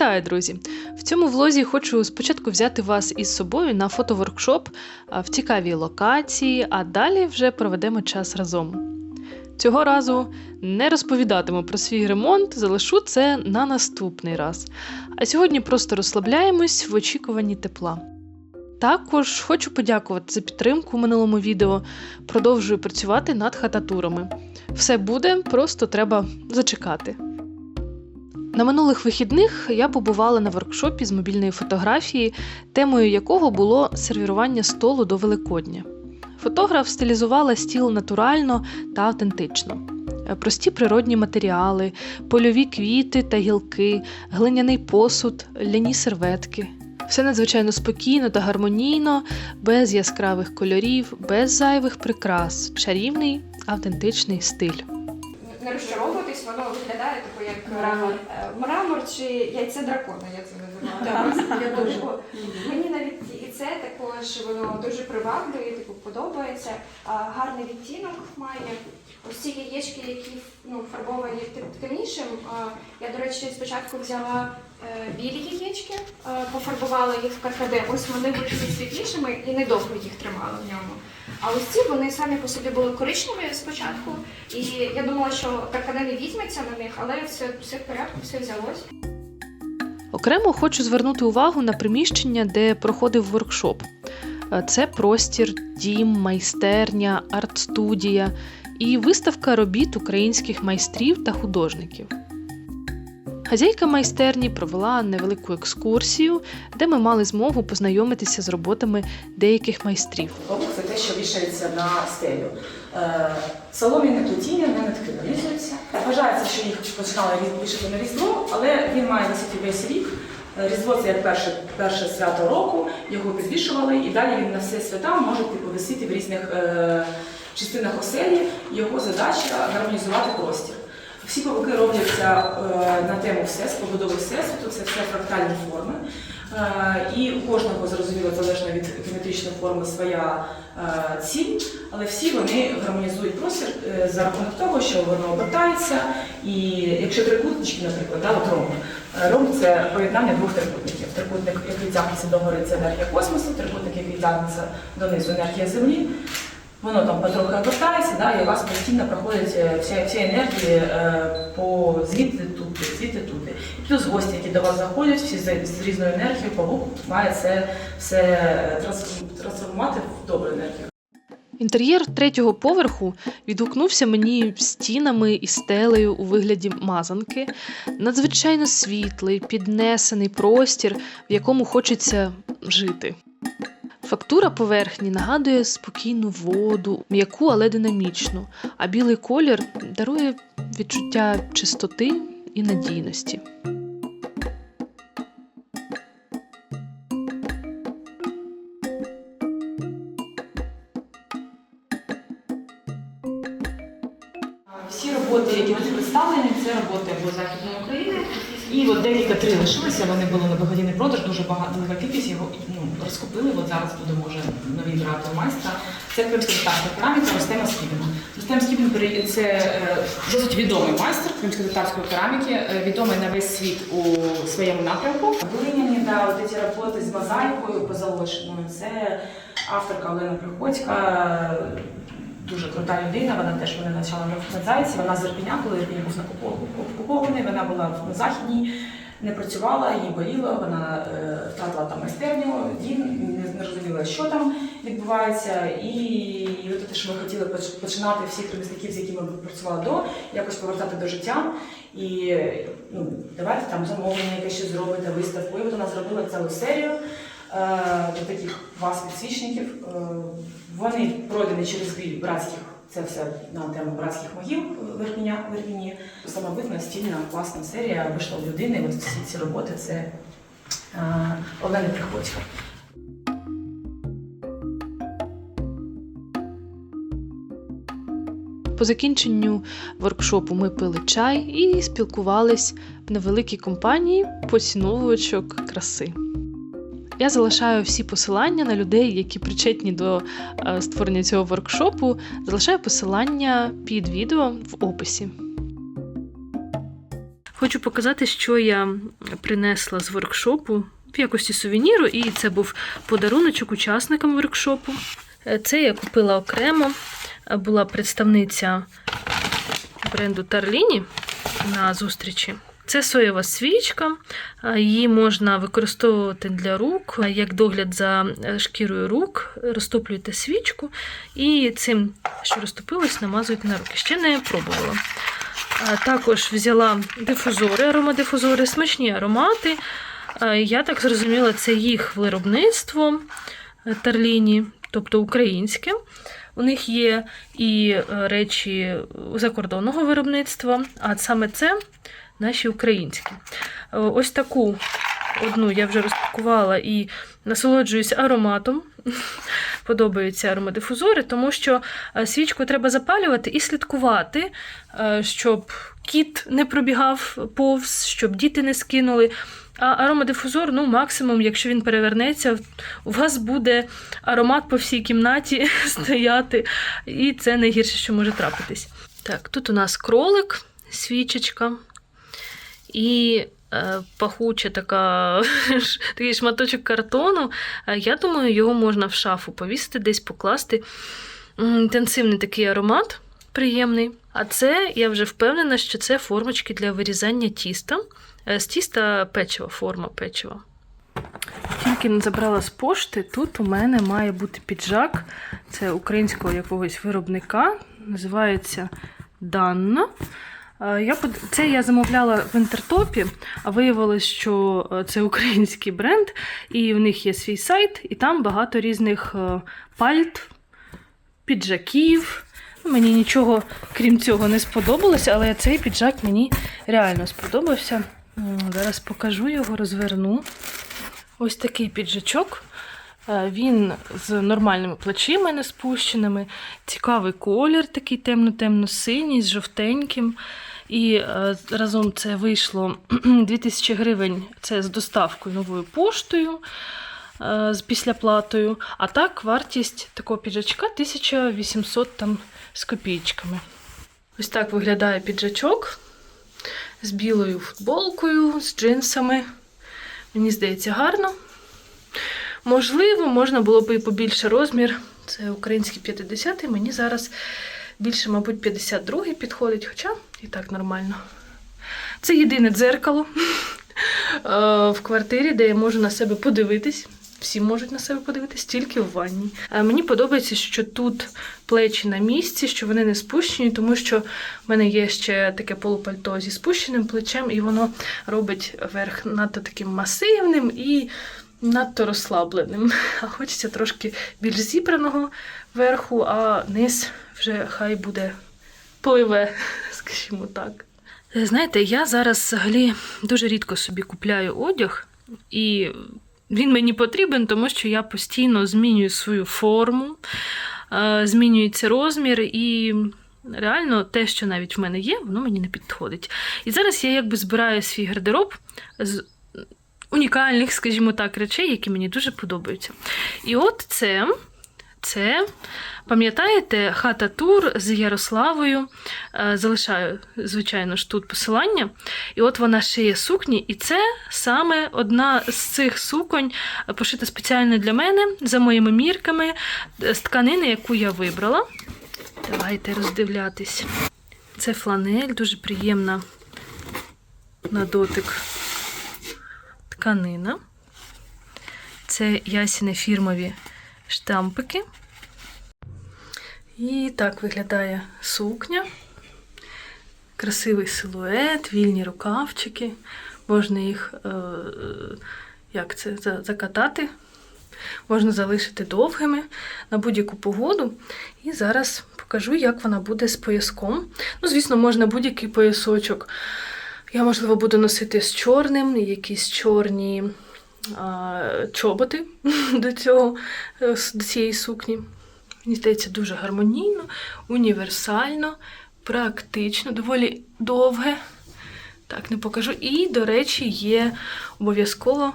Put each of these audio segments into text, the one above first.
Вітаю, друзі! В цьому влозі хочу спочатку взяти вас із собою на фотоворкшоп в цікавій локації, а далі вже проведемо час разом. Цього разу не розповідатиму про свій ремонт, залишу це на наступний раз. А сьогодні просто розслабляємось в очікуванні тепла. Також хочу подякувати за підтримку в минулому відео. Продовжую працювати над хататурами. Все буде, просто треба зачекати. На минулих вихідних я побувала на воркшопі з мобільної фотографії, темою якого було сервірування столу до Великодня. Фотограф стилізувала стіл натурально та автентично. Прості природні матеріали, польові квіти та гілки, глиняний посуд, ляні серветки. Все надзвичайно спокійно та гармонійно, без яскравих кольорів, без зайвих прикрас, чарівний автентичний стиль. не розчаровуватись, воно виглядає Мрамор. е, мрамор чи яйце дракона, я це називаю. Так, я дуже. Типу, Мені навіть і це також воно дуже приваблює, типу подобається. А, гарний відтінок має. Ось ці яєчки, які ну, фарбовані тем- темнішим. а, Я, до речі, спочатку взяла е, білі яєчки, е, пофарбувала їх в каркаде. Ось вони вийшли світлішими і недовго їх тримала в ньому. А ось ці вони самі по собі були коричневі спочатку, і я думала, що каркаде не візьметься на них, але все, все в порядку, все взялось. Окремо хочу звернути увагу на приміщення, де проходив воркшоп. Е, Це простір, дім, майстерня, арт-студія і виставка робіт українських майстрів та художників. Хазяйка майстерні провела невелику екскурсію, де ми мали змогу познайомитися з роботами деяких майстрів. Це те, що вішається на стелю. Е, Солом'яне плетіння не нитки нарізуються. Вважається, що їх починали вішати на різдво, але він має висіти весь рік. Е, Різдво це як перше, перше свято року, його підвішували, і далі він на все свята може типу, висіти в різних е, частинах оселі. Його задача гармонізувати простір. Всі павуки робляться е, на тему всесвіту, побудови всесвіту, це все фрактальні форми. Е, І у кожного зрозуміло залежно від геометричної форми своя е, ціль, але всі вони гармонізують простір за рахунок того, що воно обертається. І якщо трикутнички, наприклад, да, от ромб. Ромб це поєднання двох трикутників. Трикутник, який тягнеться до гори, це енергія космосу, трикутник, який тягнеться донизу, енергія Землі. Воно там потрохи обертається, да, і у вас постійно проходить е, вся, вся енергія е, по звідти туди, звідти туди. І плюс гості, які до вас заходять, всі з, з різною енергією, павук має це все е, трансформувати в добру енергію. Інтер'єр третього поверху відгукнувся мені стінами і стелею у вигляді мазанки, надзвичайно світлий, піднесений простір, в якому хочеться жити. Фактура поверхні нагадує спокійну воду, м'яку, але динамічну, а білий колір дарує відчуття чистоти і надійності. Всі роботи, які тут представлені, це роботи або Західної України. І от декілька три лишилися, вони були на благодійний продаж, дуже багато велика кількість його ну, розкупили. От зараз будемо вже нові брати майстра. Це кримсько-татарська кераміка Ростема Скібіна. Ростем Скібін це е, досить відомий майстер кримсько-татарської кераміки, е, відомий на весь світ у своєму напрямку. Глиняні, да, ці роботи з мозаїкою позолоченою. Це авторка Олена Приходька. Дуже крута людина, вона теж мене навчала на зайці. Вона з Ірпеня, коли Ірпінь був окупований, вона була на західній, не працювала, їй боліло, вона е, втратила там майстерню, дім, не, розуміла, що там відбувається. І, от те, що ми хотіли починати всіх ремісників, з якими ми працювали до, якось повертати до життя. І ну, давайте там замовлення якесь щось зробити, виставку. І от вона зробила цілу серію до таких вас підсвічників. Е, вони пройдені через біль братських, це все на тему братських могил в Ірпіня- в Самобитна, стільна, класна серія вийшла у людини. Ось всі ці роботи це е, Олени Приходько. По закінченню воркшопу ми пили чай і спілкувались в невеликій компанії поціновувачок краси. Я залишаю всі посилання на людей, які причетні до е, створення цього воркшопу. Залишаю посилання під відео в описі. Хочу показати, що я принесла з воркшопу в якості сувеніру, і це був подаруночок учасникам воркшопу. Е, Це я купила окремо. Е, Була представниця бренду Тарліні на зустрічі. Це соєва свічка, її можна використовувати для рук, як догляд за е, шкірою рук. Розтоплюєте свічку і цим, що розтопилось, намазуєте на руки. Ще не пробувала. Також взяла дифузори, аромадифузори, смачні аромати. Я так зрозуміла, це їх виробництво е, Тарліні, тобто українське. У них є і е, речі закордонного виробництва, а саме це наші українські. Е, Ось таку одну я вже розпакувала і насолоджуюсь ароматом. Подобаються аромадифузори, тому що е, свічку треба запалювати і слідкувати, е, щоб кіт не пробігав повз, щоб діти не скинули. А аромадифузор, ну, максимум, якщо він перевернеться, у вас буде аромат по всій кімнаті стояти, і це найгірше, що може трапитись. Так, тут у нас кролик, свічечка і е, пахуча така, такий шматочок картону. Е, Я думаю, його можна в шафу повісити, десь покласти. Інтенсивний такий аромат, приємний. А це я вже впевнена, що це формочки для вирізання тіста. Е, З тіста печива, форма печива. Тільки не забрала з пошти. Тут у мене має бути піджак. Це українського якогось виробника. Називається Данна. Е, Я Це я замовляла в інтертопі, а виявилось, що е, це український бренд, і в них є свій сайт, і там багато різних е, пальт, піджаків. Ну, Мені нічого крім цього не сподобалося, але цей піджак мені реально сподобався. Зараз покажу його, розверну. Ось такий піджачок. Він з нормальними плечима не спущеними. Цікавий колір, такий темно-темно-синій, з жовтеньким. І е, разом це вийшло 2000 гривень. Це з доставкою новою поштою е, з післяплатою. А так, вартість такого піджачка 1800 там з копійчиками. Ось так виглядає піджачок з білою футболкою, з джинсами. Мені здається, гарно. Можливо, можна було б і побільше розмір. Це український 50-й, мені зараз більше, мабуть, 52-й підходить, хоча і так нормально. Це єдине дзеркало е, в квартирі, де я можу на себе подивитись. Всі можуть на себе подивитись, тільки в ванні. Е, Мені подобається, що тут плечі на місці, що вони не спущені, тому що в мене є ще таке полупальто зі спущеним плечем, і воно робить верх надто таким масивним і надто розслабленим. А хочеться трошки більш зібраного верху, а низ вже хай буде пливе, скажімо так. Знаєте, я зараз взагалі дуже рідко собі купляю одяг, і він мені потрібен, тому що я постійно змінюю свою форму, е, змінюється розмір, і реально те, що навіть в мене є, воно мені не підходить. І зараз я якби збираю свій гардероб з унікальних, скажімо так, речей, які мені дуже подобаються. І от це. Це, пам'ятаєте, хата тур з Ярославою. Е, Залишаю, звичайно ж, тут посилання. І от вона шиє сукні, і це саме одна з цих суконь, е, пошита спеціально для мене, за моїми мірками, е, з тканини, яку я вибрала. Давайте роздивлятись. Це фланель, дуже приємна на дотик тканина. Це ясіни фірмові штампики. І так виглядає сукня. Красивий силует, вільні рукавчики. Можна їх е, як це, закатати. Можна залишити довгими на будь-яку погоду. І зараз покажу, як вона буде з пояском. Ну, звісно, можна будь-який поясочок. Я, можливо, буду носити з чорним, якісь чорні а, чоботи до, цього, е, до цієї сукні. Мені здається, дуже гармонійно, універсально, практично, доволі довге. Так, не покажу. І, до речі, є обов'язково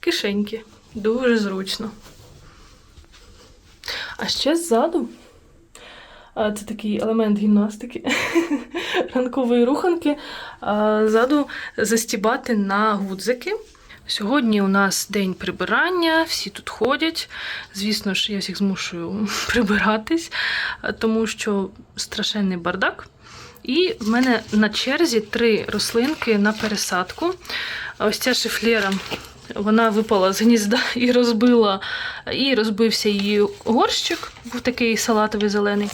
кишеньки. Дуже зручно. А ще ззаду Це такий елемент гімнастики, ранкової руханки. Ззаду застібати на гудзики. Сьогодні у нас день прибирання, всі тут ходять. Звісно ж, я всіх змушую прибиратись, тому що страшенний бардак. І в мене на черзі три рослинки на пересадку. Ось ця шифлера, вона випала з гнізда і розбила, і розбився її горщик, був такий салатовий зелений.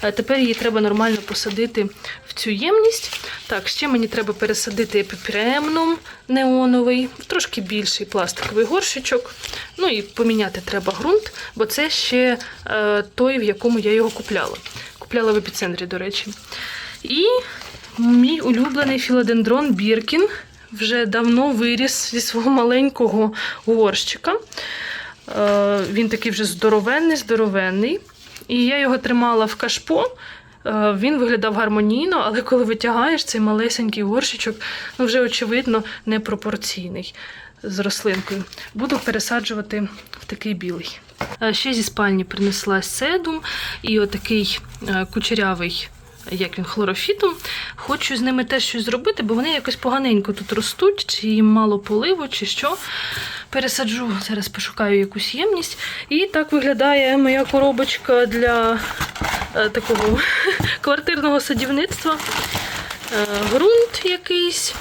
Тепер її треба нормально посадити в цю ємність. Так, ще мені треба пересадити епіпремнум неоновий, трошки більший пластиковий горщичок. Ну і поміняти треба ґрунт, бо це ще е, той, в якому я його купляла. Купляла в епіцентрі, до речі. І мій улюблений філодендрон Біркін вже давно виріс зі свого маленького горщика. Е, Він такий вже здоровенний, здоровенний. І я його тримала в кашпо. Е, Він виглядав гармонійно, але коли витягаєш цей малесенький горщичок, ну вже очевидно непропорційний з рослинкою. Буду пересаджувати в такий білий. Е, Ще зі спальні принесла седум і отакий кучерявий, як він, хлорофітум. Хочу з ними теж щось зробити, бо вони якось поганенько тут ростуть, чи їм мало поливу, чи що. Пересаджу, зараз пошукаю якусь ємність. І так виглядає моя коробочка для е, такого квартирного садівництва. Е, ґрунт якийсь,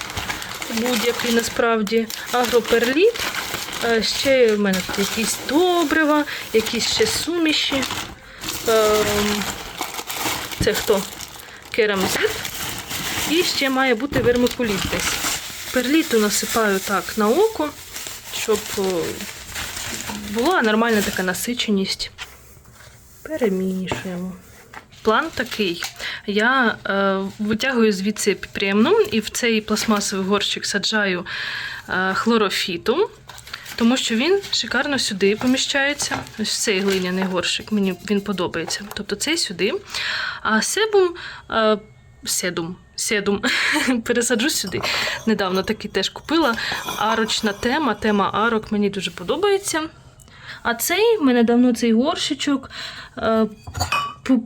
будь-який насправді, агроперліт. Е, Ще в мене тут якісь добрива, якісь ще суміші. Ем, Це хто? Керамзит. І ще має бути вермикуліт десь. Перліту насипаю так на око, щоб була нормальна така насиченість. Перемішуємо. План такий. Я е, витягую звідси епіпремнум і в цей пластмасовий горщик саджаю е, хлорофітум, тому що він шикарно сюди поміщається. Ось цей глиняний горщик, мені він подобається. Тобто цей сюди. А себум, е, седум, седум пересаджу сюди. Недавно такий теж купила. Арочна тема, тема арок мені дуже подобається. А цей, в мене давно цей горщичок е,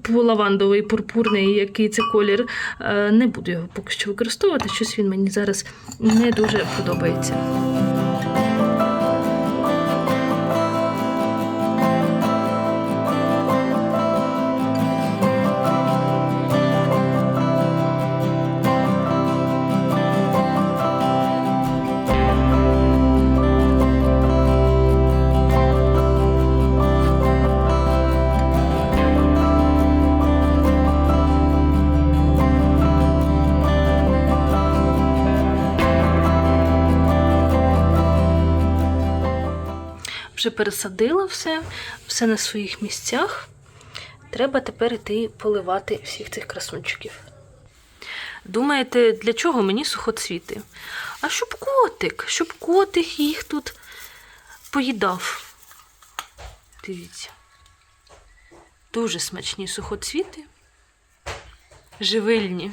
лавандовий, пурпурний, який це колір. Е, не буду його поки що використовувати. Щось він мені зараз не дуже подобається. Вже пересадила все, все на своїх місцях. Треба тепер іти поливати всіх цих красунчиків. Думаєте, для чого мені сухоцвіти? А щоб котик, щоб котик їх тут поїдав. Дивіться. Дуже смачні сухоцвіти. Живильні.